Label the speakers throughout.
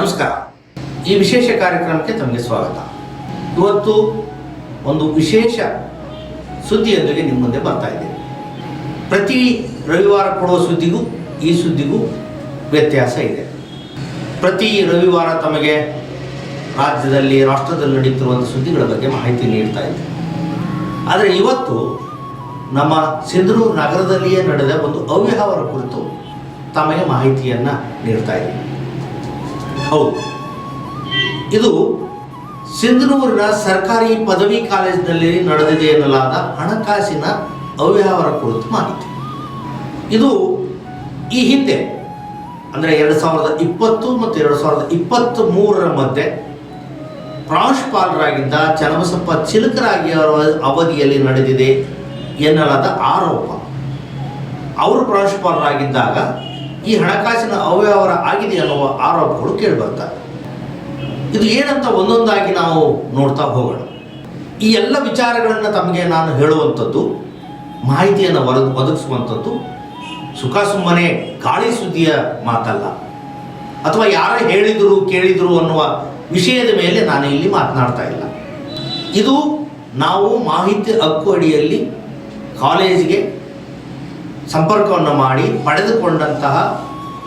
Speaker 1: ನಮಸ್ಕಾರ. ಈ ವಿಶೇಷ ಕಾರ್ಯಕ್ರಮಕ್ಕೆ ತಮಗೆ ಸ್ವಾಗತ. ಇವತ್ತು ಒಂದು ವಿಶೇಷ ಸುದ್ದಿಯೊಂದಿಗೆ ನಿಮ್ಮ ಮುಂದೆ ಬರ್ತಾ ಇದ್ದೇನೆ ಪ್ರತಿ ರವಿವಾರ ಕೊಡುವ ಸುದ್ದಿಗೂ ಈ ಸುದ್ದಿಗೂ ವ್ಯತ್ಯಾಸ ಇದೆ. ಪ್ರತಿ ರವಿವಾರ ತಮಗೆ ರಾಜ್ಯದಲ್ಲಿ, ರಾಷ್ಟ್ರದಲ್ಲಿ ನಡೀತಿರುವಂಥ ಸುದ್ದಿಗಳ ಬಗ್ಗೆ ಮಾಹಿತಿ ನೀಡ್ತಾ ಇದೆ. ಆದರೆ ಇವತ್ತು ನಮ್ಮ ಸಿಂಧೂರು ನಗರದಲ್ಲಿಯೇ ನಡೆದ ಒಂದು ಅವ್ಯವಹಾರ ಕುರಿತು ತಮಗೆ ಮಾಹಿತಿಯನ್ನು ನೀಡ್ತಾ ಇದ್ದೀನಿ ಹೌದು. ಇದು ಸಿಂಧನೂರಿನ ಸರ್ಕಾರಿ ಪದವಿ ಕಾಲೇಜಿನಲ್ಲಿ ನಡೆದಿದೆ ಎನ್ನಲಾದ ಹಣಕಾಸಿನ ಅವ್ಯವಹಾರ ಕುರಿತು ಮಾಹಿತಿ. ಇದು ಈ ಹಿಂದೆ, ಅಂದರೆ ಎರಡು ಸಾವಿರದ ಇಪ್ಪತ್ತು ಮತ್ತು ಎರಡು ಸಾವಿರದ ಇಪ್ಪತ್ತ್ ಮೂರರ ಮಧ್ಯೆ, ಪ್ರಾಂಶುಪಾಲರಾಗಿದ್ದ ಚನ್ನಬಸಪ್ಪ ಚಿಲಕರಾಗಿ ಅವರ ಅವಧಿಯಲ್ಲಿ ನಡೆದಿದೆ ಎನ್ನಲಾದ ಆರೋಪ. ಅವರು ಪ್ರಾಂಶುಪಾಲರಾಗಿದ್ದಾಗ ಈ ಹಣಕಾಸಿನ ಅವ್ಯವಹಾರ ಆಗಿದೆ ಅನ್ನುವ ಆರೋಪಗಳು ಕೇಳಿಬರ್ತವೆ ಇದು ಏನಂತ ಒಂದೊಂದಾಗಿ ನಾವು ನೋಡ್ತಾ ಹೋಗೋಣ. ಈ ಎಲ್ಲ ವಿಚಾರಗಳನ್ನು ತಮಗೆ ನಾನು ಹೇಳುವಂಥದ್ದು, ಮಾಹಿತಿಯನ್ನು ಒದ ಒದಗಿಸುವಂಥದ್ದು ಸುಖ ಸುಮ್ಮನೆ ಗಾಳಿ ಸುದ್ದಿಯ ಮಾತಲ್ಲ. ಅಥವಾ ಯಾರು ಹೇಳಿದರು, ಕೇಳಿದರು ಅನ್ನುವ ವಿಷಯದ ಮೇಲೆ ನಾನು ಇಲ್ಲಿ ಮಾತನಾಡ್ತಾ ಇಲ್ಲ. ಇದು ನಾವು ಮಾಹಿತಿ ಹಕ್ಕು ಅಡಿಯಲ್ಲಿ ಕಾಲೇಜಿಗೆ ಸಂಪರ್ಕವನ್ನು ಮಾಡಿ ಪಡೆದುಕೊಂಡಂತಹ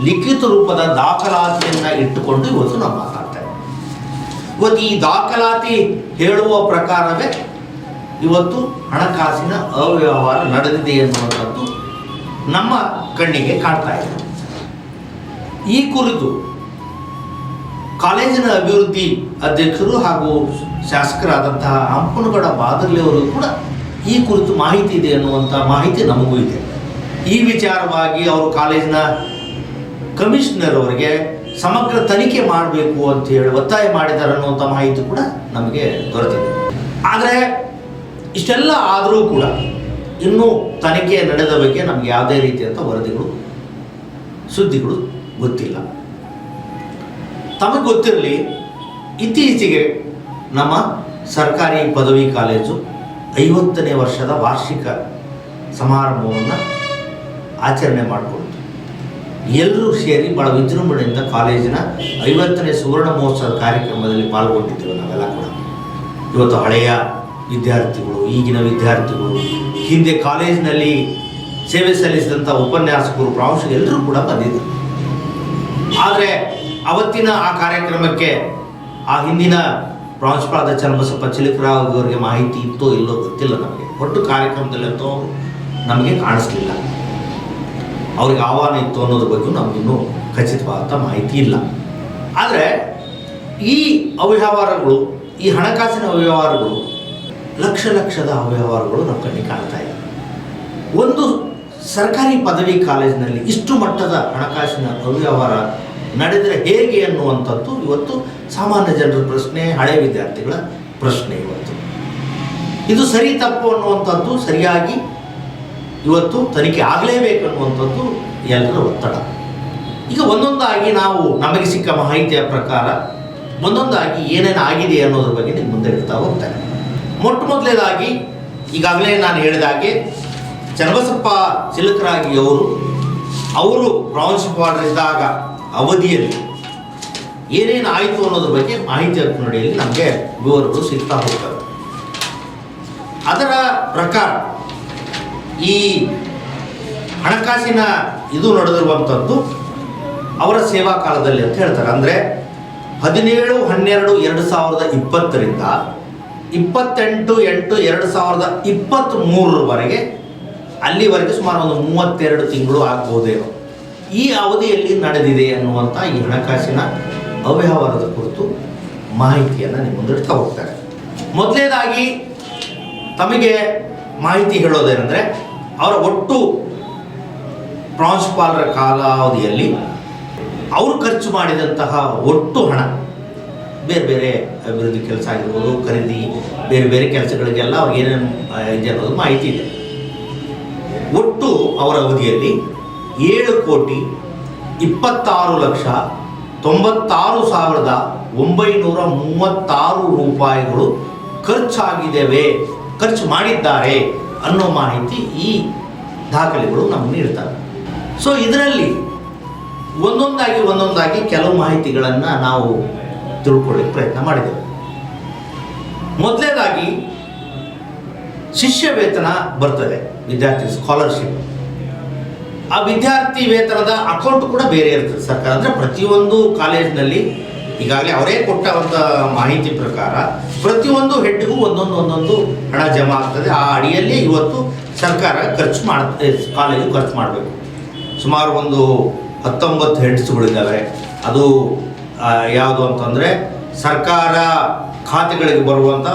Speaker 1: ಲಿಖಿತ ರೂಪದ ದಾಖಲಾತಿಯನ್ನು ಇಟ್ಟುಕೊಂಡು ಇವತ್ತು ನಾವು ಮಾತಾಡ್ತೇವೆ. ಇವತ್ತು ಈ ದಾಖಲಾತಿ ಹೇಳುವ ಪ್ರಕಾರವೇ ಇವತ್ತು ಹಣಕಾಸಿನ ಅವ್ಯವಹಾರ ನಡೆದಿದೆ ಎನ್ನುವಂಥದ್ದು ನಮ್ಮ ಕಣ್ಣಿಗೆ ಕಾಣ್ತಾ ಇದೆ. ಈ ಕುರಿತು ಕಾಲೇಜಿನ ಅಭಿವೃದ್ಧಿ ಅಧ್ಯಕ್ಷರು ಹಾಗೂ ಶಾಸಕರಾದಂತಹ ಹಂಪನಗೌಡ ಬಾದರ್ಲಿ ಅವರು ಕೂಡ ಈ ಕುರಿತು ಮಾಹಿತಿ ಇದೆ ಅನ್ನುವಂಥ ಮಾಹಿತಿ ನಮಗೂ ಇದೆ. ಈ ವಿಚಾರವಾಗಿ ಅವರು ಕಾಲೇಜಿನ ಕಮಿಷನರ್ ಅವರಿಗೆ ಸಮಗ್ರ ತನಿಖೆ ಮಾಡಬೇಕು ಅಂತ ಹೇಳಿ ಒತ್ತಾಯ ಮಾಡಿದ್ದಾರೆ ಅನ್ನುವಂಥ ಮಾಹಿತಿ ಕೂಡ ನಮಗೆ ದೊರೆತಿದೆ. ಆದರೆ ಇಷ್ಟೆಲ್ಲ ಆದರೂ ಕೂಡ ಇನ್ನೂ ತನಿಖೆ ನಡೆದ ಬಗ್ಗೆ ನಮಗೆ ಯಾವುದೇ ರೀತಿಯಂಥ ವರದಿಗಳು, ಸುದ್ದಿಗಳು ಗೊತ್ತಿಲ್ಲ. ತಮಗೆ ಗೊತ್ತಿರಲಿ, ಇತ್ತೀಚೆಗೆ ನಮ್ಮ ಸರ್ಕಾರಿ ಪದವಿ ಕಾಲೇಜು ಐವತ್ತನೇ ವರ್ಷದ ವಾರ್ಷಿಕ ಸಮಾರಂಭವನ್ನು ಆಚರಣೆ ಮಾಡಿಕೊಡ್ತು ಎಲ್ಲರೂ ಸೇರಿ ಭಾಳ ವಿಜೃಂಭಣೆಯಿಂದ ಕಾಲೇಜಿನ ಐವತ್ತನೇ ಸುವರ್ಣ ಮಹೋತ್ಸವ ಕಾರ್ಯಕ್ರಮದಲ್ಲಿ ಪಾಲ್ಗೊಂಡಿದ್ದೇವೆ ನಾವೆಲ್ಲ ಕೂಡ. ಇವತ್ತು ಹಳೆಯ ವಿದ್ಯಾರ್ಥಿಗಳು, ಈಗಿನ ವಿದ್ಯಾರ್ಥಿಗಳು, ಹಿಂದೆ ಕಾಲೇಜಿನಲ್ಲಿ ಸೇವೆ ಸಲ್ಲಿಸಿದಂಥ ಉಪನ್ಯಾಸಕರು ಪ್ರಾಂಶು ಎಲ್ಲರೂ ಕೂಡ ಬಂದಿದ್ದರು. ಆದರೆ ಅವತ್ತಿನ ಆ ಕಾರ್ಯಕ್ರಮಕ್ಕೆ ಆ ಹಿಂದಿನ ಪ್ರಾಂಶುಪಾಲದ ಚನ್ನಬಸಪ್ಪ ಚಿಲಕರಾವ್ ಅವರಿಗೆ ಮಾಹಿತಿ ಇತ್ತೋ ಇಲ್ಲೋ ಗೊತ್ತಿಲ್ಲ ನಮಗೆ. ಒಟ್ಟು ಕಾರ್ಯಕ್ರಮದಲ್ಲಿ ಅಂತ ನಮಗೆ ಕಾಣಿಸ್ಲಿಲ್ಲ. ಅವ್ರಿಗೆ ಆಹ್ವಾನ ಇತ್ತು ಅನ್ನೋದ್ರ ಬಗ್ಗೆ ನಮಗಿನ್ನೂ ಖಚಿತವಾದ ಮಾಹಿತಿ ಇಲ್ಲ. ಆದರೆ ಈ ಅವ್ಯವಹಾರಗಳು, ಈ ಹಣಕಾಸಿನ ಅವ್ಯವಹಾರಗಳು ಲಕ್ಷ ಲಕ್ಷದ ಅವ್ಯವಹಾರಗಳು ನಮ್ಮ ಕಣ್ಣಿಗೆ ಕಾಣ್ತಾ ಇದೆ. ಒಂದು ಸರ್ಕಾರಿ ಪದವಿ ಕಾಲೇಜಿನಲ್ಲಿ ಇಷ್ಟು ಮಟ್ಟದ ಹಣಕಾಸಿನ ಅವ್ಯವಹಾರ ನಡೆದರೆ ಹೇಗೆ ಅನ್ನುವಂಥದ್ದು ಇವತ್ತು ಸಾಮಾನ್ಯ ಜನರ ಪ್ರಶ್ನೆ, ಹಳೆ ವಿದ್ಯಾರ್ಥಿಗಳ ಪ್ರಶ್ನೆ ಇವತ್ತು. ಇದು ಸರಿ ತಪ್ಪು ಅನ್ನುವಂಥದ್ದು ಸರಿಯಾಗಿ ಇವತ್ತು ತನಿಖೆ ಆಗಲೇಬೇಕು ಅನ್ನುವಂಥದ್ದು ಎಲ್ಲರ ಒತ್ತಡ. ಈಗ ಒಂದೊಂದಾಗಿ ನಾವು ನಮಗೆ ಸಿಕ್ಕ ಮಾಹಿತಿಯ ಪ್ರಕಾರ ಒಂದೊಂದಾಗಿ ಏನೇನು ಆಗಿದೆ ಅನ್ನೋದ್ರ ಬಗ್ಗೆ ನಿಮ್ಮ ಮುಂದೆ ಇಡ್ತಾ ಹೋಗ್ತಾರೆ ಮೊಟ್ಟ ಮೊದಲನೇದಾಗಿ ಈಗಾಗಲೇ ನಾನು ಹೇಳಿದ ಹಾಗೆ ಚನ್ನಬಸಪ್ಪ ಚಿಲಕರಾಗಿ ಅವರು ಅವರು ಇದ್ದಾಗ ಅವಧಿಯಲ್ಲಿ ಏನೇನು ಆಯಿತು ಅನ್ನೋದ್ರ ಬಗ್ಗೆ ಮಾಹಿತಿ ಹಕ್ಕಿನಡಿಯಲ್ಲಿ ನಮಗೆ ವಿವರಗಳು ಸಿಗ್ತಾ ಹೋಗ್ತವೆ. ಅದರ ಪ್ರಕಾರ ಈ ಹಣಕಾಸಿನ ಇದು ನಡೆದಿರುವಂಥದ್ದು ಅವರ ಸೇವಾ ಕಾಲದಲ್ಲಿ ಅಂತ ಹೇಳ್ತಾರೆ. ಅಂದರೆ ಹದಿನೇಳು, ಹನ್ನೆರಡು, ಎರಡು ಸಾವಿರದ ಇಪ್ಪತ್ತರಿಂದ ಇಪ್ಪತ್ತೆಂಟು, ಎಂಟು, ಎರಡು ಸಾವಿರದ ಇಪ್ಪತ್ತ್ ಮೂರರವರೆಗೆ ಅಲ್ಲಿವರೆಗೆ ಸುಮಾರು ಒಂದು ಮೂವತ್ತೆರಡು ತಿಂಗಳು ಆಗ್ಬೋದೇನೋ ಈ ಅವಧಿಯಲ್ಲಿ ನಡೆದಿದೆ ಅನ್ನುವಂಥ ಈ ಹಣಕಾಸಿನ ಅವ್ಯವಹಾರದ ಕುರಿತು ಮಾಹಿತಿಯನ್ನು ನಿಮ್ಮ ಮುಂದಿಡ್ತಾ ಹೋಗ್ತಾರೆ. ಮೊದಲನೇದಾಗಿ ತಮಗೆ ಮಾಹಿತಿ ಹೇಳೋದೇನೆಂದರೆ ಅವರ ಒಟ್ಟು ಪ್ರಾಂಶುಪಾಲರ ಕಾಲಾವಧಿಯಲ್ಲಿ ಅವರು ಖರ್ಚು ಮಾಡಿದಂತಹ ಒಟ್ಟು ಹಣ ಬೇರೆ ಬೇರೆ ಅಭಿವೃದ್ಧಿ ಕೆಲಸ ಆಗಿರ್ಬೋದು, ಖರೀದಿ, ಬೇರೆ ಬೇರೆ ಕೆಲಸಗಳಿಗೆಲ್ಲ ಅವ್ರಿಗೆ ಏನೇನು ಇದೆ ಅನ್ನೋದು ಮಾಹಿತಿ ಇದೆ. ಒಟ್ಟು ಅವರ ಅವಧಿಯಲ್ಲಿ ಏಳು ಕೋಟಿ ಇಪ್ಪತ್ತಾರು ಲಕ್ಷ ತೊಂಬತ್ತಾರು ಸಾವಿರದ ಒಂಬೈನೂರ ಮೂವತ್ತಾರು ರೂಪಾಯಿಗಳು ಖರ್ಚಾಗಿದ್ದೇವೆ, ಖರ್ಚು ಮಾಡಿದ್ದಾರೆ. ಅನ್ನೋ ಮಾಹಿತಿ ಈ ದಾಖಲೆಗಳು ನಮಗೆ ನೀಡ್ತವೆ ಸೊ ಇದರಲ್ಲಿ ಒಂದೊಂದಾಗಿ ಒಂದೊಂದಾಗಿ ಕೆಲವು ಮಾಹಿತಿಗಳನ್ನು ನಾವು ತಿಳ್ಕೊಳ್ಳಿಕ್ಕೆ ಪ್ರಯತ್ನ ಮಾಡಿದೆವು ಮೊದಲನೇದಾಗಿ ಶಿಷ್ಯ ವೇತನ ಬರ್ತದೆ, ವಿದ್ಯಾರ್ಥಿ ಸ್ಕಾಲರ್ಶಿಪ್ ಆ ವಿದ್ಯಾರ್ಥಿ ವೇತನದ ಅಕೌಂಟ್ ಕೂಡ ಬೇರೆ ಇರ್ತದೆ. ಸರ್ಕಾರ ಅಂದರೆ ಪ್ರತಿಯೊಂದು ಕಾಲೇಜಿನಲ್ಲಿ ಈಗಾಗಲೇ ಅವರೇ ಕೊಟ್ಟಂಥ ಮಾಹಿತಿ ಪ್ರಕಾರ ಪ್ರತಿಯೊಂದು ಹೆಡ್ಗೂ ಒಂದೊಂದು ಒಂದೊಂದು ಹಣ ಜಮಾ ಆಗ್ತದೆ. ಆ ಅಡಿಯಲ್ಲಿ ಇವತ್ತು ಸರ್ಕಾರ ಖರ್ಚು ಮಾಡ್ತದೆ. ಕಾಲೇಜು ಖರ್ಚು ಮಾಡಬೇಕು. ಸುಮಾರು ಒಂದು ಹತ್ತೊಂಬತ್ತು ಹೆಡ್ಸ್ಗಳಿದ್ದಾವೆ. ಅದು ಯಾವುದು ಅಂತಂದರೆ ಸರ್ಕಾರ ಖಾತೆಗಳಿಗೆ ಬರುವಂಥ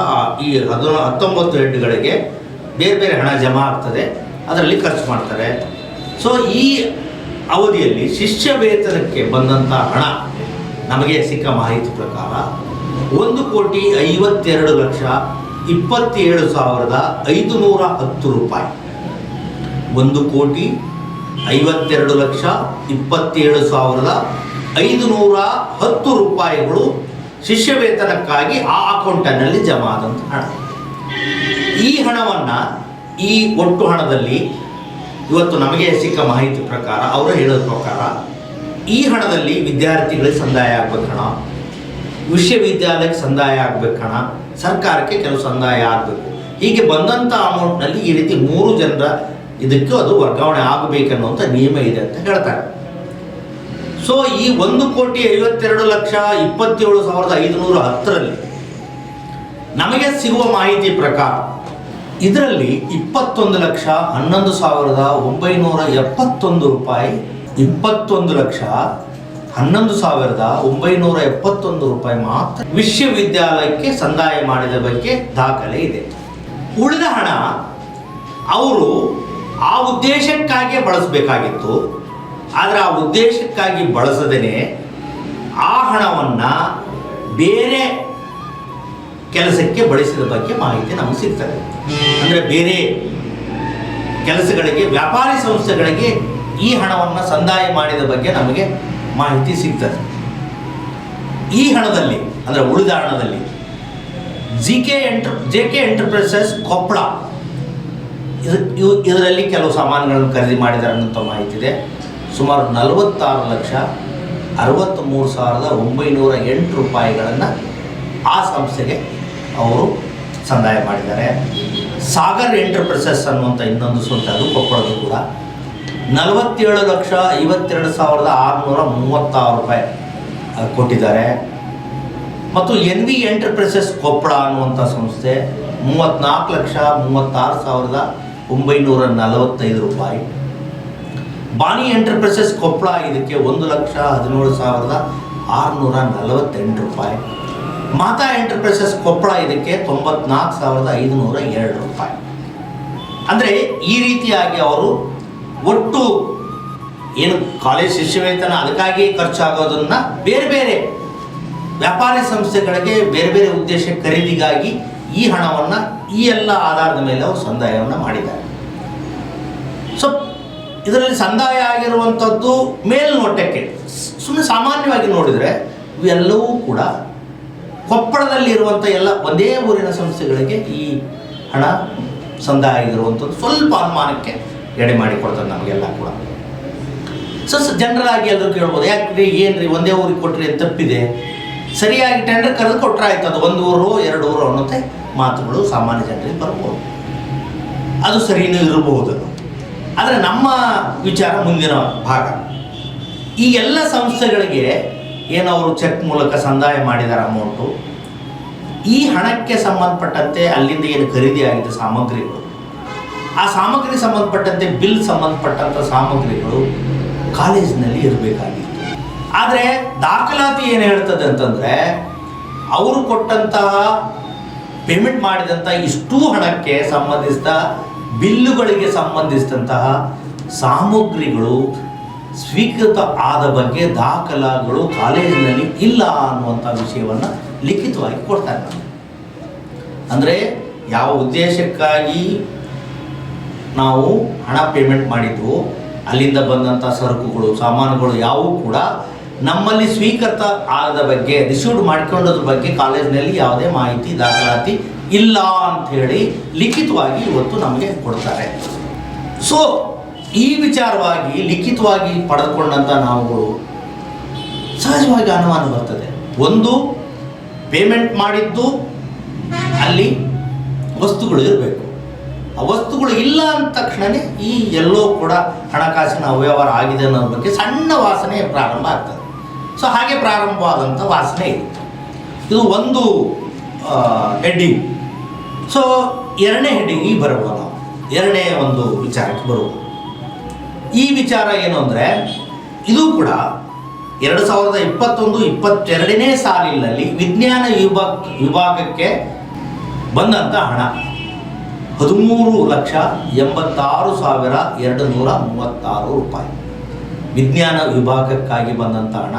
Speaker 1: ಈ ಹದಿನ, ಹತ್ತೊಂಬತ್ತು ಹೆಡ್ಗಳಿಗೆ ಬೇರೆ ಬೇರೆ ಹಣ ಜಮಾ ಆಗ್ತದೆ. ಅದರಲ್ಲಿ ಖರ್ಚು ಮಾಡ್ತಾರೆ. ಸೊ ಈ ಅವಧಿಯಲ್ಲಿ ಶಿಷ್ಯ ವೇತನಕ್ಕೆ ಬಂದಂಥ ಹಣ ನಮಗೆ ಸಿಕ್ಕ ಮಾಹಿತಿ ಪ್ರಕಾರ ಒಂದು ಕೋಟಿ ಐವತ್ತೆರಡು ಲಕ್ಷ ಇಪ್ಪತ್ತೇಳು ಸಾವಿರದ ಐದು ನೂರ ಹತ್ತು ರೂಪಾಯಿ. ಒಂದು ಕೋಟಿ ಐವತ್ತೆರಡು ಲಕ್ಷ ಇಪ್ಪತ್ತೇಳು ಸಾವಿರದ ಐದು ನೂರ ಹತ್ತು ರೂಪಾಯಿಗಳು ಶಿಷ್ಯ ವೇತನಕ್ಕಾಗಿ ಆ ಅಕೌಂಟನಲ್ಲಿ ಜಮಾ ಆದಂಥ ಹಣ. ಈ ಹಣವನ್ನು ಈ ಒಟ್ಟು ಹಣದಲ್ಲಿ ಇವತ್ತು ನಮಗೆ ಸಿಕ್ಕ ಮಾಹಿತಿ ಪ್ರಕಾರ, ಅವರು ಹೇಳೋದ ಪ್ರಕಾರ ಈ ಹಣದಲ್ಲಿ ವಿದ್ಯಾರ್ಥಿಗಳಿಗೆ ಸಂದಾಯ ಆಗಬೇಕು ಹಣ ವಿಶ್ವವಿದ್ಯಾಲಯಕ್ಕೆ ಸಂದಾಯ ಆಗ್ಬೇಕು ಹಣ ಸರ್ಕಾರಕ್ಕೆ ಕೆಲವು ಸಂದಾಯ ಆಗಬೇಕು. ಹೀಗೆ ಬಂದಂಥ ಅಮೌಂಟ್ನಲ್ಲಿ ಈ ರೀತಿ ಮೂರು ಜನರ ಇದಕ್ಕೆ ಅದು ವರ್ಗಾವಣೆ ಆಗಬೇಕನ್ನುವಂಥ ನಿಯಮ ಇದೆ ಅಂತ ಹೇಳ್ತಾರೆ. ಸೊ ಈ ಒಂದು ಕೋಟಿ ಐವತ್ತೆರಡು ಲಕ್ಷ ಇಪ್ಪತ್ತೇಳು ಸಾವಿರದ ಐದುನೂರ ಹತ್ತರಲ್ಲಿ ನಮಗೆ ಸಿಗುವ ಮಾಹಿತಿ ಪ್ರಕಾರ ಇದರಲ್ಲಿ ಇಪ್ಪತ್ತೊಂದು ಲಕ್ಷ ಹನ್ನೊಂದು ಸಾವಿರದ ಒಂಬೈನೂರ ಎಪ್ಪತ್ತೊಂದು ರೂಪಾಯಿ, ಇಪ್ಪತ್ತೊಂದು ಲಕ್ಷ ಹನ್ನೊಂದು ಸಾವಿರದ ಒಂಬೈನೂರ ಎಪ್ಪತ್ತೊಂದು ರೂಪಾಯಿ ಮಾತ್ರ ವಿಶ್ವವಿದ್ಯಾಲಯಕ್ಕೆ ಸಂದಾಯ ಮಾಡಿದ ಬಗ್ಗೆ ದಾಖಲೆ ಇದೆ. ಉಳಿದ ಹಣ ಅವರು ಆ ಉದ್ದೇಶಕ್ಕಾಗಿಯೇ ಬಳಸಬೇಕಾಗಿತ್ತು. ಆದರೆ ಆ ಉದ್ದೇಶಕ್ಕಾಗಿ ಬಳಸದೇ ಆ ಹಣವನ್ನು ಬೇರೆ ಕೆಲಸಕ್ಕೆ ಬಳಸಿದ ಬಗ್ಗೆ ಮಾಹಿತಿ ನಮಗೆ ಸಿಗ್ತದೆ. ಅಂದರೆ ಬೇರೆ ಕೆಲಸಗಳಿಗೆ ವ್ಯಾಪಾರಿ ಸಂಸ್ಥೆಗಳಿಗೆ ಈ ಹಣವನ್ನು ಸಂದಾಯ ಮಾಡಿದ ಬಗ್ಗೆ ನಮಗೆ ಮಾಹಿತಿ ಸಿಗ್ತದೆ. ಈ ಹಣದಲ್ಲಿ, ಅಂದರೆ ಉಳಿದ ಹಣದಲ್ಲಿ G K enter J K enterprises Koppal ಇದು ಇದರಲ್ಲಿ ಕೆಲವು ಸಾಮಾನುಗಳನ್ನು ಖರೀದಿ ಮಾಡಿದ್ದಾರೆ ಅನ್ನೋಂಥ ಮಾಹಿತಿ ಇದೆ. ಸುಮಾರು ನಲವತ್ತಾರು ಲಕ್ಷ ಅರವತ್ತ್ಮೂರು ಸಾವಿರದ ಒಂಬೈನೂರ ಎಂಟು ರೂಪಾಯಿಗಳನ್ನು ಆ ಸಂಸ್ಥೆಗೆ ಅವರು ಸಂದಾಯ ಮಾಡಿದ್ದಾರೆ. ಸಾಗರ್ ಎಂಟರ್ಪ್ರೈಸಸ್ ಅನ್ನುವಂಥ ಇನ್ನೊಂದು ಸಂಸ್ಥೆ, ಅದು ಕೊಪ್ಪಳದು ಕೂಡ. ನಲವತ್ತೇಳು ಲಕ್ಷ ಐವತ್ತೆರಡು ಸಾವಿರದ ಆರುನೂರ ಮೂವತ್ತಾರು ರೂಪಾಯಿ ಕೊಟ್ಟಿದ್ದಾರೆ. ಮತ್ತು ಎನ್ ವಿ ಎಂಟರ್ಪ್ರೈಸಸ್ ಕೊಪ್ಪಳ ಅನ್ನುವಂಥ ಸಂಸ್ಥೆ ಮೂವತ್ತ್ನಾಲ್ಕು ಲಕ್ಷ ಮೂವತ್ತಾರು ಸಾವಿರದ ಒಂಬೈನೂರ ನಲವತ್ತೈದು ರೂಪಾಯಿ. ಬಾಣಿ ಎಂಟರ್ಪ್ರೈಸಸ್ ಕೊಪ್ಪಳ ಇದಕ್ಕೆ ಒಂದು ಲಕ್ಷ ಹದಿನೇಳು ಸಾವಿರದ ಆರುನೂರ ನಲವತ್ತೆಂಟು ರೂಪಾಯಿ. ಮಾತಾ ಎಂಟರ್ಪ್ರೈಸಸ್ ಕೊಪ್ಪಳ ಇದಕ್ಕೆ ತೊಂಬತ್ನಾಲ್ಕು ಸಾವಿರದ ಐದುನೂರ ಎರಡು ರೂಪಾಯಿ. ಅಂದರೆ ಈ ರೀತಿಯಾಗಿ ಅವರು ಒಟ್ಟು ಏನು ಕಾಲೇಜ್ ಶಿಷ್ಯವೇತನ ಅದಕ್ಕಾಗಿ ಖರ್ಚಾಗೋದನ್ನ ಬೇರೆ ಬೇರೆ ವ್ಯಾಪಾರಿ ಸಂಸ್ಥೆಗಳಿಗೆ ಬೇರೆ ಬೇರೆ ಉದ್ದೇಶ ಖರೀದಿಗಾಗಿ ಈ ಹಣವನ್ನು ಈ ಎಲ್ಲ ಆಧಾರದ ಮೇಲೆ ಅವರು ಸಂದಾಯವನ್ನು ಮಾಡಿದ್ದಾರೆ. ಸೊ ಇದರಲ್ಲಿ ಸಂದಾಯ ಆಗಿರುವಂಥದ್ದು ಮೇಲ್ನೋಟಕ್ಕೆ. ಸುಮ್ಮನೆ ಸಾಮಾನ್ಯವಾಗಿ ನೋಡಿದರೆ ಇವೆಲ್ಲವೂ ಕೂಡ ಕೊಪ್ಪಳದಲ್ಲಿರುವಂಥ ಎಲ್ಲ ಒಂದೇ ಊರಿನ ಸಂಸ್ಥೆಗಳಿಗೆ ಈ ಹಣ ಸಂದಾಯ ಆಗಿರುವಂಥದ್ದು ಸ್ವಲ್ಪ ಅನುಮಾನಕ್ಕೆ ಎಡೆ ಮಾಡಿಕೊಡ್ತದೆ ನಮಗೆಲ್ಲ ಕೂಡ. ಸೊ ಜನರಲ್ ಆಗಿ ಎಲ್ಲರೂ ಕೇಳ್ಬೋದು ಏನು ರೀ ಒಂದೇ ಊರಿಗೆ ಕೊಟ್ರಿ ಅಂತ ತಪ್ಪಿದೆ. ಸರಿಯಾಗಿ ಟೆಂಡರ್ ಕರೆದು ಕೊಟ್ಟರೆ ಆಯ್ತು, ಅದು ಒಂದು ಊರು, ಎರಡು ಊರು ಅನ್ನೋತೆ ಮಾತುಗಳು ಸಾಮಾನ್ಯ ಜನರಿಗೆ ಬರ್ಬೋದು ಅದು ಸರಿನೂ ಇರಬಹುದು ಆದರೆ ನಮ್ಮ ವಿಚಾರ ಮುಂದಿನ ಭಾಗ. ಈ ಎಲ್ಲ ಸಂಸ್ಥೆಗಳಿಗೆ ಏನು ಅವರು ಚೆಕ್ ಮೂಲಕ ಸಂದಾಯ ಮಾಡಿದ್ದಾರೆ ಅಮೌಂಟು ಈ ಹಣಕ್ಕೆ ಸಂಬಂಧಪಟ್ಟಂತೆ ಅಲ್ಲಿಂದ ಏನು ಖರೀದಿ ಆಗಿದೆ ಸಾಮಗ್ರಿಗಳು ಆ ಸಾಮಗ್ರಿ ಸಂಬಂಧಪಟ್ಟಂತೆ ಬಿಲ್ ಸಂಬಂಧಪಟ್ಟಂಥ ಸಾಮಗ್ರಿಗಳು ಕಾಲೇಜಿನಲ್ಲಿ ಇರಬೇಕಾಗಿತ್ತು. ಆದರೆ ದಾಖಲಾತಿ ಏನು ಹೇಳ್ತದೆ ಅಂತಂದರೆ, ಅವರು ಕೊಟ್ಟಂತಹ ಪೇಮೆಂಟ್ ಮಾಡಿದಂಥ ಇಷ್ಟೂ ಹಣಕ್ಕೆ ಸಂಬಂಧಿಸಿದ ಬಿಲ್ಲುಗಳಿಗೆ ಸಂಬಂಧಿಸಿದಂತಹ ಸಾಮಗ್ರಿಗಳು ಸ್ವೀಕೃತ ಆದ ಬಗ್ಗೆ ದಾಖಲಾಗಳು ಕಾಲೇಜಿನಲ್ಲಿ ಇಲ್ಲ ಅನ್ನುವಂಥ ವಿಷಯವನ್ನು ಲಿಖಿತವಾಗಿ ಕೊಡ್ತಾ ಇದ್ದಾರೆ. ಅಂದರೆ ಯಾವ ಉದ್ದೇಶಕ್ಕಾಗಿ ನಾವು ಹಣ ಪೇಮೆಂಟ್ ಮಾಡಿದ್ದು, ಅಲ್ಲಿಂದ ಬಂದಂಥ ಸರಕುಗಳು, ಸಾಮಾನುಗಳು ಯಾವುವು ಕೂಡ ನಮ್ಮಲ್ಲಿ ಸ್ವೀಕೃತ ಆದ ಬಗ್ಗೆ ರಿಸೀವ್ಡ್ ಮಾಡಿಕೊಂಡದ್ರ ಬಗ್ಗೆ ಕಾಲೇಜಿನಲ್ಲಿ ಯಾವುದೇ ಮಾಹಿತಿ ದಾಖಲಾತಿ ಇಲ್ಲ ಅಂತ ಹೇಳಿ ಲಿಖಿತವಾಗಿ ಇವತ್ತು ನಮಗೆ ಕೊಡ್ತಾರೆ. ಸೊ ಈ ವಿಚಾರವಾಗಿ ಲಿಖಿತವಾಗಿ ಪಡೆದುಕೊಂಡಂಥ ನಾವುಗಳು ಸಹಜವಾಗಿ ಅನುಮಾನ ಬರ್ತದೆ. ಒಂದು ಪೇಮೆಂಟ್ ಮಾಡಿದ್ದು, ಅಲ್ಲಿ ವಸ್ತುಗಳು ಇರಬೇಕು. ಆ ವಸ್ತುಗಳು ಇಲ್ಲ ಅಂದ ತಕ್ಷಣವೇ ಈ ಎಲ್ಲೋ ಕೂಡ ಹಣಕಾಸಿನ ಅವ್ಯವಹಾರ ಆಗಿದೆ ಅನ್ನೋದ್ರ ಬಗ್ಗೆ ಸಣ್ಣ ವಾಸನೆ ಪ್ರಾರಂಭ ಆಗ್ತದೆ. ಸೊ ಹಾಗೆ ಪ್ರಾರಂಭವಾದಂಥ ವಾಸನೆ ಇದೆ. ಇದು ಒಂದು ಹೆಡ್ಡಿಂಗ್. ಸೊ ಎರಡನೇ ಹೆಡ್ಡಿಂಗಿಗೆ ಬರುವ ನಾವು ಎರಡನೇ ಒಂದು ವಿಚಾರಕ್ಕೆ ಬರುವ ಈ ವಿಚಾರ ಏನು ಅಂದರೆ, ಇದು ಕೂಡ ಎರಡು ಸಾವಿರದ ಇಪ್ಪತ್ತೊಂದು, ಇಪ್ಪತ್ತೆರಡನೇ ಸಾಲಿನಲ್ಲಿ ವಿಜ್ಞಾನ ವಿಭಾಗ, ವಿಭಾಗಕ್ಕೆ ಬಂದಂಥ ಹಣ. ಹದಿಮೂರು ಲಕ್ಷ ಎಂಬತ್ತಾರು ಸಾವಿರ ಎರಡು ನೂರ ಮೂವತ್ತಾರು ರೂಪಾಯಿ. ವಿಜ್ಞಾನ ವಿಭಾಗಕ್ಕಾಗಿ ಬಂದಂಥ ಹಣ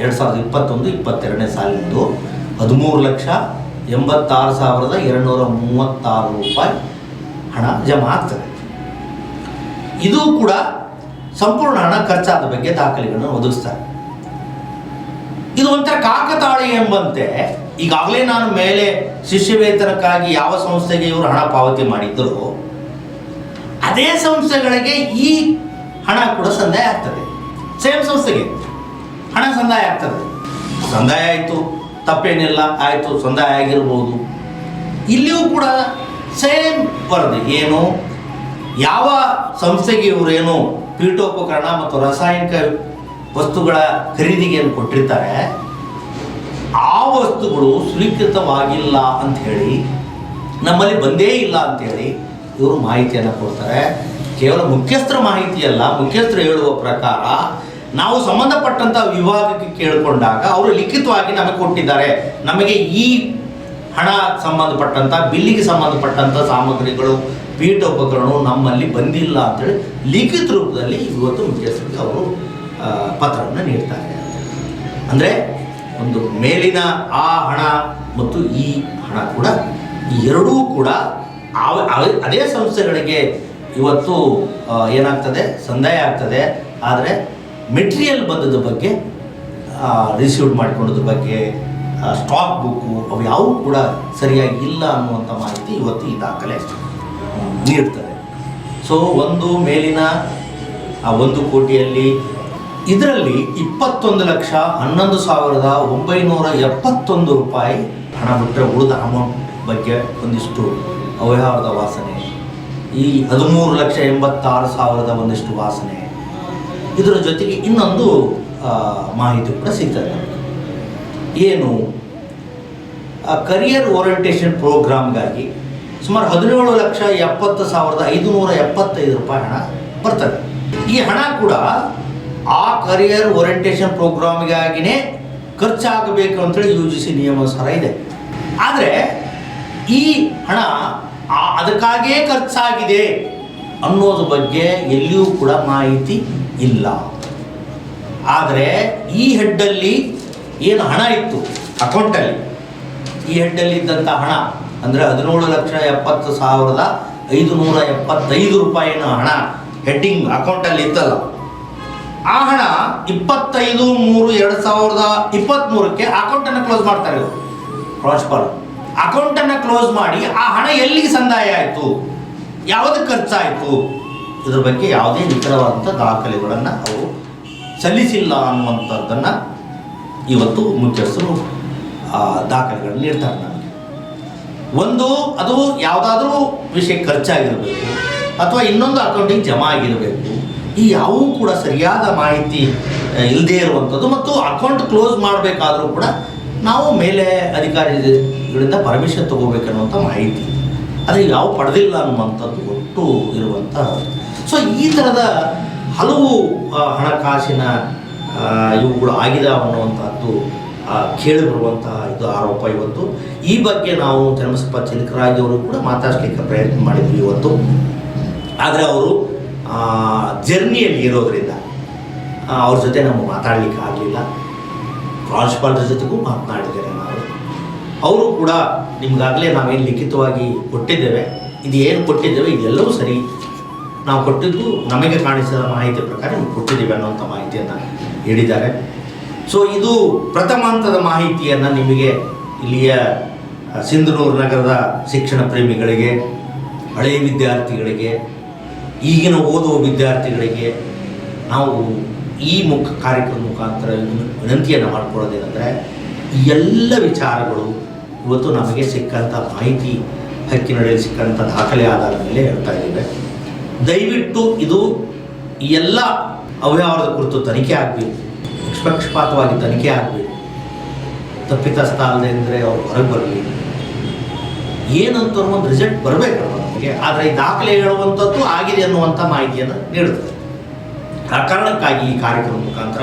Speaker 1: ಎರಡು ಸಾವಿರದ ಇಪ್ಪತ್ತೊಂದು, ಇಪ್ಪತ್ತೆರಡನೇ ಸಾಲಿನದು ಹದಿಮೂರು ಲಕ್ಷ ಎಂಬತ್ತಾರು ಸಾವಿರದ ಎರಡುನೂರ ಮೂವತ್ತಾರು ರೂಪಾಯಿ ಹಣ ಜಮಾ ಆಗ್ತದೆ. ಇದು ಕೂಡ ಸಂಪೂರ್ಣ ಹಣ ಖರ್ಚಾದ ಬಗ್ಗೆ ದಾಖಲೆಗಳನ್ನು ಒದಗಿಸ್ತಾರೆ. ಇದು ಒಂಥರ ಕಾಕತಾಳಿ ಎಂಬಂತೆ ಈಗಾಗಲೇ ನಾನು ಮೇಲೆ ಶಿಷ್ಯ ವೇತನಕ್ಕಾಗಿ ಯಾವ ಸಂಸ್ಥೆಗೆ ಇವರು ಹಣ ಪಾವತಿ ಮಾಡಿದ್ರು, ಅದೇ ಸಂಸ್ಥೆಗಳಿಗೆ ಈ ಹಣ ಕೂಡ ಸಂದಾಯ ಆಗ್ತದೆ. ಸೇಮ್ ಸಂಸ್ಥೆಗೆ ಹಣ ಸಂದಾಯ ಆಗ್ತದೆ. ಸಂದಾಯ ಆಯಿತು, ತಪ್ಪೇನಿಲ್ಲ, ಆಯಿತು, ಸಂದಾಯ ಆಗಿರ್ಬೋದು. ಇಲ್ಲಿಯೂ ಕೂಡ ಸೇಮ್ ವರದಿ, ಏನು ಯಾವ ಸಂಸ್ಥೆಗೆ ಇವರೇನು ಪೀಠೋಪಕರಣ ಮತ್ತು ರಾಸಾಯನಿಕ ವಸ್ತುಗಳ ಖರೀದಿಗೆ ಏನು ಕೊಟ್ಟಿರ್ತಾರೆ ಆ ವಸ್ತುಗಳು ಸ್ವೀಕೃತವಾಗಿಲ್ಲ ಅಂತ ಹೇಳಿ ನಮ್ಮಲ್ಲಿ ಬಂದೇ ಇಲ್ಲ ಅಂತ ಹೇಳಿ ಇವರು ಮಾಹಿತಿಯನ್ನು ಕೊಡ್ತಾರೆ. ಕೇವಲ ಮುಖ್ಯಸ್ಥರ ಮಾಹಿತಿಯಲ್ಲ, ಮುಖ್ಯಸ್ಥರು ಹೇಳುವ ಪ್ರಕಾರ ನಾವು ಸಂಬಂಧಪಟ್ಟಂಥ ವಿಭಾಗಕ್ಕೆ ಕೇಳಿಕೊಂಡಾಗ ಅವರು ಲಿಖಿತವಾಗಿ ನಮಗೆ ಕೊಟ್ಟಿದ್ದಾರೆ. ನಮಗೆ ಈ ಹಣ ಸಂಬಂಧಪಟ್ಟಂಥ ಬಿಲ್ಲಿಗೆ ಸಂಬಂಧಪಟ್ಟಂಥ ಸಾಮಗ್ರಿಗಳು ಪೀಠೋಪಕರಣವು ನಮ್ಮಲ್ಲಿ ಬಂದಿಲ್ಲ ಅಂತೇಳಿ ಲಿಖಿತ ರೂಪದಲ್ಲಿ ಇವತ್ತು ಮುಖ್ಯಸ್ಥರಿಗೆ ಅವರು ಪತ್ರವನ್ನು ನೀಡ್ತಾರೆ. ಅಂದರೆ ಒಂದು ಮೇಲಿನ ಆ ಹಣ ಮತ್ತು ಈ ಹಣ ಕೂಡ ಎರಡೂ ಕೂಡ ಅದೇ ಸಂಸ್ಥೆಗಳಿಗೆ ಇವತ್ತು ಏನಾಗ್ತದೆ, ಸಂದಾಯ ಆಗ್ತದೆ. ಆದರೆ ಮೆಟೀರಿಯಲ್ ಬಂದದ ಬಗ್ಗೆ ರಿಸೀವ್ ಮಾಡಿಕೊಂಡದ್ರ ಬಗ್ಗೆ ಸ್ಟಾಕ್ ಬುಕ್ಕು ಅವು ಯಾವುವು ಕೂಡ ಸರಿಯಾಗಿ ಇಲ್ಲ ಅನ್ನುವಂಥ ಮಾಹಿತಿ ಇವತ್ತು ಈ ದಾಖಲೆ ನೀಡ್ತದೆ. ಸೊ, ಒಂದು ಮೇಲಿನ, ಆ, ಒಂದು ಕೋಟಿಯಲ್ಲಿ ಇದರಲ್ಲಿ ಇಪ್ಪತ್ತೊಂದು ಲಕ್ಷ ಹನ್ನೊಂದು ಸಾವಿರದ ಒಂಬೈನೂರ ಎಪ್ಪತ್ತೊಂದು ರೂಪಾಯಿ ಹಣ ಬಿಟ್ಟರೆ ಉಳಿದ ಅಮೌಂಟ್ ಬಗ್ಗೆ ಒಂದಿಷ್ಟು ಅವ್ಯವಹಾರದ ವಾಸನೆ. ಈ ಹದಿಮೂರು ಲಕ್ಷ ಎಂಬತ್ತಾರು ಸಾವಿರದ ಒಂದಿಷ್ಟು ವಾಸನೆ. ಇದರ ಜೊತೆಗೆ ಇನ್ನೊಂದು ಮಾಹಿತಿ ಕೂಡ ಸಿಗ್ತದೆ ಏನು? ಕರಿಯರ್ ಓರಿಯಂಟೇಷನ್ ಪ್ರೋಗ್ರಾಮ್ಗಾಗಿ ಸುಮಾರು ಹದಿನೇಳು ಲಕ್ಷ ಎಪ್ಪತ್ತು ಸಾವಿರದ ಐದುನೂರ ಎಪ್ಪತ್ತೈದು ರೂಪಾಯಿ ಹಣ ಬರ್ತದೆ. ಈ ಹಣ ಕೂಡ ಆ ಕರಿಯರ್ ಓರಿಯಂಟೇಷನ್ ಪ್ರೋಗ್ರಾಮ್ಗಾಗಿನೇ ಖರ್ಚಾಗಬೇಕು ಅಂತೇಳಿ ಯು ಜಿ ಸಿ ನಿಯಮಾನುಸಾರ ಇದೆ. ಆದರೆ ಈ ಹಣ ಅದಕ್ಕಾಗಿಯೇ ಖರ್ಚಾಗಿದೆ ಅನ್ನೋದ್ರ ಬಗ್ಗೆ ಎಲ್ಲಿಯೂ ಕೂಡ ಮಾಹಿತಿ ಇಲ್ಲ. ಆದರೆ ಈ ಹೆಡ್ಡಲ್ಲಿ ಏನು ಹಣ ಇತ್ತು? ಅಕೌಂಟಲ್ಲಿ ಈ ಹೆಡ್ಡಲ್ಲಿ ಇದ್ದಂಥ ಹಣ ಅಂದರೆ ಹದಿನೇಳು ಲಕ್ಷ ಎಪ್ಪತ್ತು ಸಾವಿರದ ಐದು ನೂರ ಎಪ್ಪತ್ತೈದು ರೂಪಾಯಿನ ಹಣ ಹೆಡ್ಡಿಂಗ್ ಅಕೌಂಟಲ್ಲಿ ಇತ್ತಲ್ಲ. ಆ ಹಣ ಇಪ್ಪತ್ತೈದು ಮೂರು ಎರಡು ಸಾವಿರದ ಇಪ್ಪತ್ತ್ಮೂರಕ್ಕೆ ಅಕೌಂಟನ್ನು ಕ್ಲೋಸ್ ಮಾಡ್ತಾರೆ ಇವರು. ಪ್ರಾನ್ಸಿಪಾಲ್ ಅಕೌಂಟನ್ನು ಕ್ಲೋಸ್ ಮಾಡಿ ಆ ಹಣ ಎಲ್ಲಿಗೆ ಸಂದಾಯ ಆಯಿತು? ಯಾವುದಕ್ಕೆ ಖರ್ಚಾಯಿತು? ಇದ್ರ ಬಗ್ಗೆ ಯಾವುದೇ ನಿಖರವಾದಂಥ ದಾಖಲೆಗಳನ್ನು ಅವರು ಸಲ್ಲಿಸಿಲ್ಲ ಅನ್ನುವಂಥದ್ದನ್ನು ಇವತ್ತು ಮುಖ್ಯಸ್ಥರು ದಾಖಲೆಗಳನ್ನು ನೀಡ್ತಾರೆ ನಮಗೆ. ಒಂದು, ಅದು ಯಾವುದಾದ್ರೂ ವಿಷಯ ಖರ್ಚಾಗಿರಬೇಕು, ಅಥವಾ ಇನ್ನೊಂದು ಅಕೌಂಟಿಗೆ ಜಮಾ ಆಗಿರಬೇಕು. ಈ ಯಾವೂ ಕೂಡ ಸರಿಯಾದ ಮಾಹಿತಿ ಇಲ್ಲದೇ ಇರುವಂಥದ್ದು ಮತ್ತು ಅಕೌಂಟ್ ಕ್ಲೋಸ್ ಮಾಡಬೇಕಾದರೂ ಕೂಡ ನಾವು ಮೇಲೆ ಅಧಿಕಾರಿಗಳಿಂದ ಪರ್ಮಿಷನ್ ತಗೋಬೇಕನ್ನುವಂಥ ಮಾಹಿತಿ. ಆದರೆ ಯಾವ ಪಡೆದಿಲ್ಲ ಅನ್ನುವಂಥದ್ದು ಒಟ್ಟು ಇರುವಂಥ ಸೊ ಈ ಥರದ ಹಲವು ಹಣಕಾಸಿನ ಇವುಗಳು ಆಗಿದಾವೆ ಅನ್ನುವಂಥದ್ದು ಕೇಳಿ ಬರುವಂತಹ ಇದು ಆರೋಪ ಇವತ್ತು. ಈ ಬಗ್ಗೆ ನಾವು ಚನ್ನಬಸಪ್ಪ ಚಿಲಕರಾಜ್ ಅವರು ಕೂಡ ಮಾತಾಡ್ಲಿಕ್ಕೆ ಪ್ರಯತ್ನ ಮಾಡಿದ್ವಿ ಇವತ್ತು. ಆದರೆ ಅವರು ಜರ್ನಿಯಲ್ಲಿ ಇರೋದರಿಂದ ಅವ್ರ ಜೊತೆ ನಮಗೆ ಮಾತಾಡಲಿಕ್ಕೆ ಆಗಲಿಲ್ಲ. ಪ್ರಾಂಶುಪಾಲರ ಜೊತೆಗೂ ಮಾತನಾಡಿದ್ದೇನೆ ನಾವು ಅವರು ಕೂಡ ನಿಮಗಾಗಲೇ ನಾವೇನು ಲಿಖಿತವಾಗಿ ಕೊಟ್ಟಿದ್ದೇವೆ, ಇದು ಏನು ಕೊಟ್ಟಿದ್ದೇವೆ, ಇದೆಲ್ಲವೂ ಸರಿ. ನಾವು ಕೊಟ್ಟಿದ್ದು ನಮಗೆ ಕಾಣಿಸಿದ ಮಾಹಿತಿ ಪ್ರಕಾರ ನಿಮ್ಗೆ ಕೊಟ್ಟಿದ್ದೀವಿ ಅನ್ನೋಂಥ ಮಾಹಿತಿಯನ್ನು ಹೇಳಿದ್ದಾರೆ. ಸೊ ಇದು ಪ್ರಥಮ ಹಂತದ ಮಾಹಿತಿಯನ್ನು ನಿಮಗೆ ಇಲ್ಲಿಯ ಸಿಂಧನೂರು ನಗರದ ಶಿಕ್ಷಣ ಪ್ರೇಮಿಗಳಿಗೆ ಹಳೆಯ ವಿದ್ಯಾರ್ಥಿಗಳಿಗೆ ಈಗಿನ ಓದುವ ವಿದ್ಯಾರ್ಥಿಗಳಿಗೆ ನಾವು ಈ ಮುಖ ಕಾರ್ಯಕ್ರಮ ಮುಖಾಂತರ ವಿನಂತಿಯನ್ನು ಮಾಡಿಕೊಳ್ಳೋದೇನೆಂದರೆ ಎಲ್ಲ ವಿಚಾರಗಳು ಇವತ್ತು ನಮಗೆ ಸಿಕ್ಕಂಥ ಮಾಹಿತಿ ಹಕ್ಕಿನಡೆಯಲ್ಲಿ ಸಿಕ್ಕಂಥ ದಾಖಲೆ ಆಧಾರದ ಮೇಲೆ ಹೇಳ್ತಾ ಇದ್ದೇವೆ. ದಯವಿಟ್ಟು ಇದು ಎಲ್ಲ ಅವ್ಯವಹಾರದ ಕುರಿತು ತನಿಖೆ ಆಗಬೇಕು, ನಿಷ್ಪಕ್ಷಪಾತವಾಗಿ ತನಿಖೆ ಆಗಬೇಕು. ತಪ್ಪಿತಸ್ಥ ಅಲ್ಲದೆ ಅಂದರೆ ಅವ್ರು ಹೊರಗೆ ಬರಲಿ ಏನಂತ ಒಂದು ರಿಸಲ್ಟ್ ಬರಬೇಕಲ್ಲ ನಮಗೆ ಆದರೆ ಈ ದಾಖಲೆ ಹೇಳುವಂಥದ್ದು ಆಗಿದೆ ಅನ್ನುವಂಥ ಮಾಹಿತಿಯನ್ನು ನೀಡುತ್ತದೆ ಆ ಕಾರಣಕ್ಕಾಗಿ ಈ ಕಾರ್ಯಕ್ರಮದ ಮುಖಾಂತರ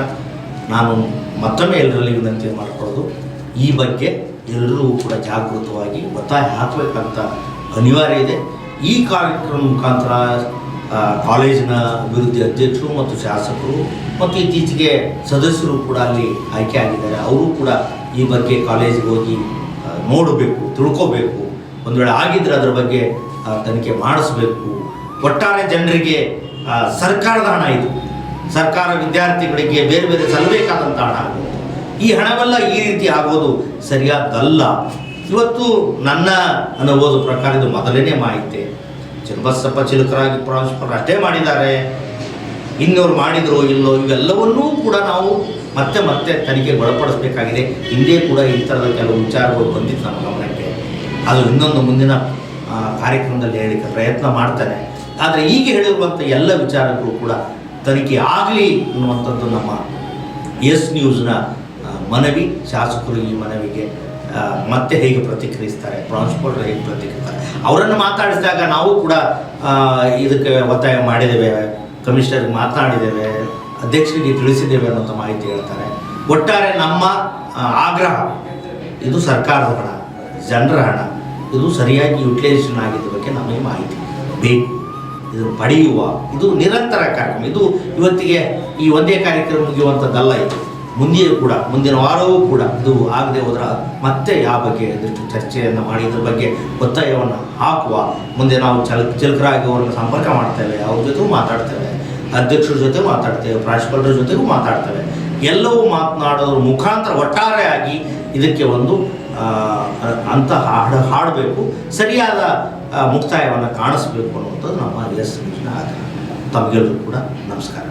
Speaker 1: ನಾನು ಮತ್ತೊಮ್ಮೆ ಎಲ್ಲರಲ್ಲಿ ವಿನಂತಿ ಮಾಡಿಕೊಳ್ಳೋದು, ಈ ಬಗ್ಗೆ ಎಲ್ಲರೂ ಕೂಡ ಜಾಗೃತವಾಗಿ ಒತ್ತಾಯ ಹಾಕಬೇಕಂತ ಅನಿವಾರ್ಯ ಇದೆ. ಈ ಕಾರ್ಯಕ್ರಮ ಮುಖಾಂತರ ಕಾಲೇಜಿನ ಅಭಿವೃದ್ಧಿ ಅಧ್ಯಕ್ಷರು ಮತ್ತು ಶಾಸಕರು ಮತ್ತು ಇತ್ತೀಚೆಗೆ ಸದಸ್ಯರು ಕೂಡ ಅಲ್ಲಿ ಆಯ್ಕೆ ಆಗಿದ್ದಾರೆ. ಅವರು ಕೂಡ ಈ ಬಗ್ಗೆ ಕಾಲೇಜಿಗೆ ಹೋಗಿ ನೋಡಬೇಕು, ತಿಳ್ಕೋಬೇಕು. ಒಂದು ವೇಳೆ ಆಗಿದ್ದರೆ ಅದರ ಬಗ್ಗೆ ತನಿಖೆ ಮಾಡಿಸ್ಬೇಕು. ಒಟ್ಟಾರೆ ಜನರಿಗೆ ಸರ್ಕಾರದ ಹಣ ಇದು. ಸರ್ಕಾರ ವಿದ್ಯಾರ್ಥಿಗಳಿಗೆ ಬೇರೆ ಬೇರೆ ಸಲ್ಲಬೇಕಾದಂಥ ಹಣ. ಈ ಹಣವೆಲ್ಲ ಈ ರೀತಿ ಆಗೋದು ಸರಿಯಾದಲ್ಲ ಇವತ್ತು ನನ್ನ ಅನುಭವದ ಪ್ರಕಾರ ಇದು ಮೊದಲನೇ ಮಾಹಿತಿ. ಚನ್ನಬಸಪ್ಪ ಚಿಲಕರಾಗಿ ಪ್ರಾಂಶುಪಾಲ ಅಷ್ಟೇ ಮಾಡಿದ್ದಾರೆ. ಇನ್ನೋರು ಮಾಡಿದ್ರು ಇಲ್ಲೋ ಇವೆಲ್ಲವನ್ನೂ ಕೂಡ ನಾವು ಮತ್ತೆ ಮತ್ತೆ ತನಿಖೆಗೆ ಒಳಪಡಿಸಬೇಕಾಗಿದೆ ಹಿಂದೆ ಕೂಡ ಈ ಥರದ ಕೆಲವು ವಿಚಾರಗಳು ಬಂದಿತ್ತು ನಮ್ಮ ಗಮನಕ್ಕೆ. ಅದು ಇನ್ನೊಂದು ಮುಂದಿನ ಕಾರ್ಯಕ್ರಮದಲ್ಲಿ ಹೇಳಲಿಕ್ಕೆ ಪ್ರಯತ್ನ ಮಾಡ್ತಾರೆ. ಆದರೆ ಈಗ ಹೇಳಿರುವಂಥ ಎಲ್ಲ ವಿಚಾರಗಳು ಕೂಡ ತನಿಖೆ ಆಗಲಿ ಅನ್ನುವಂಥದ್ದು ನಮ್ಮ ಎಸ್ ನ್ಯೂಸ್ನ ಮನವಿ, ಶಾಸಕರು ಈ ಮನವಿಗೆ ಮತ್ತೆ ಹೇಗೆ ಪ್ರತಿಕ್ರಿಯಿಸ್ತಾರೆ ಟ್ರಾನ್ಸ್ಪೋರ್ಟ್ ಹೇಗೆ ಪ್ರತಿಕ್ರಿಯಿಸ್ತಾರೆ, ಅವರನ್ನು ಮಾತಾಡಿಸಿದಾಗ ನಾವು ಕೂಡ ಇದಕ್ಕೆ ಒತ್ತಾಯ ಮಾಡಿದ್ದೇವೆ, ಕಮಿಷನರ್ಗೆ ಮಾತನಾಡಿದ್ದೇವೆ, ಅಧ್ಯಕ್ಷರಿಗೆ ತಿಳಿಸಿದ್ದೇವೆ ಅನ್ನೋಂಥ ಮಾಹಿತಿ ಹೇಳ್ತಾರೆ. ಒಟ್ಟಾರೆ ನಮ್ಮ ಆಗ್ರಹ, ಇದು ಸರ್ಕಾರದ ಹಣ, ಜನರ ಹಣ. ಇದು ಸರಿಯಾಗಿ ಯುಟಿಲೈಸೇಷನ್ ಆಗಿದ್ದ ಬಗ್ಗೆ ನಮಗೆ ಮಾಹಿತಿ. ಬೇಕು. ಇದನ್ನು ಪಡೆಯುವ. ಇದು ನಿರಂತರ ಕಾರ್ಯಕ್ರಮ. ಇದು ಇವತ್ತಿಗೆ ಈ ಒಂದೇ ಕಾರ್ಯಕ್ರಮ ಮುಗಿಯುವಂಥದ್ದಲ್ಲ ಇದು. ಮುಂದೆಯೂ ಕೂಡ, ಮುಂದಿನ ವಾರವೂ ಕೂಡ ಇದು ಆಗದೆ ಹೋದ್ರ ಮತ್ತೆ ಯಾವ ಬಗ್ಗೆ ಇದಷ್ಟು ಚರ್ಚೆಯನ್ನು ಮಾಡಿ, ಇದ್ರ ಬಗ್ಗೆ ಒತ್ತಾಯವನ್ನು ಹಾಕುವ. ಮುಂದೆ ನಾವು ಚಲ, ಚಲಕರಾಗಿ ಅವರನ್ನು ಸಂಪರ್ಕ ಮಾಡ್ತೇವೆ ಅವ್ರ ಜೊತೆಗೂ ಮಾತಾಡ್ತೇವೆ ಅಧ್ಯಕ್ಷರ ಜೊತೆ ಮಾತಾಡ್ತೇವೆ ಪ್ರಾಂಶುಪಾಲರ ಜೊತೆಗೂ ಮಾತಾಡ್ತೇವೆ ಎಲ್ಲವೂ ಮಾತನಾಡೋದ್ರ ಮುಖಾಂತರ ಒಟ್ಟಾರೆಯಾಗಿ ಇದಕ್ಕೆ ಒಂದು ಅಂತ ಹಾಡು ಹಾಡಬೇಕು ಸರಿಯಾದ ಮುಕ್ತಾಯವನ್ನು ಕಾಣಿಸ್ಬೇಕು ಅನ್ನುವಂಥದ್ದು ನಮ್ಮ ಎಸ್ ಆಗ್ರಹ ತಮಗೆಲ್ಲರೂ ಕೂಡ ನಮಸ್ಕಾರ.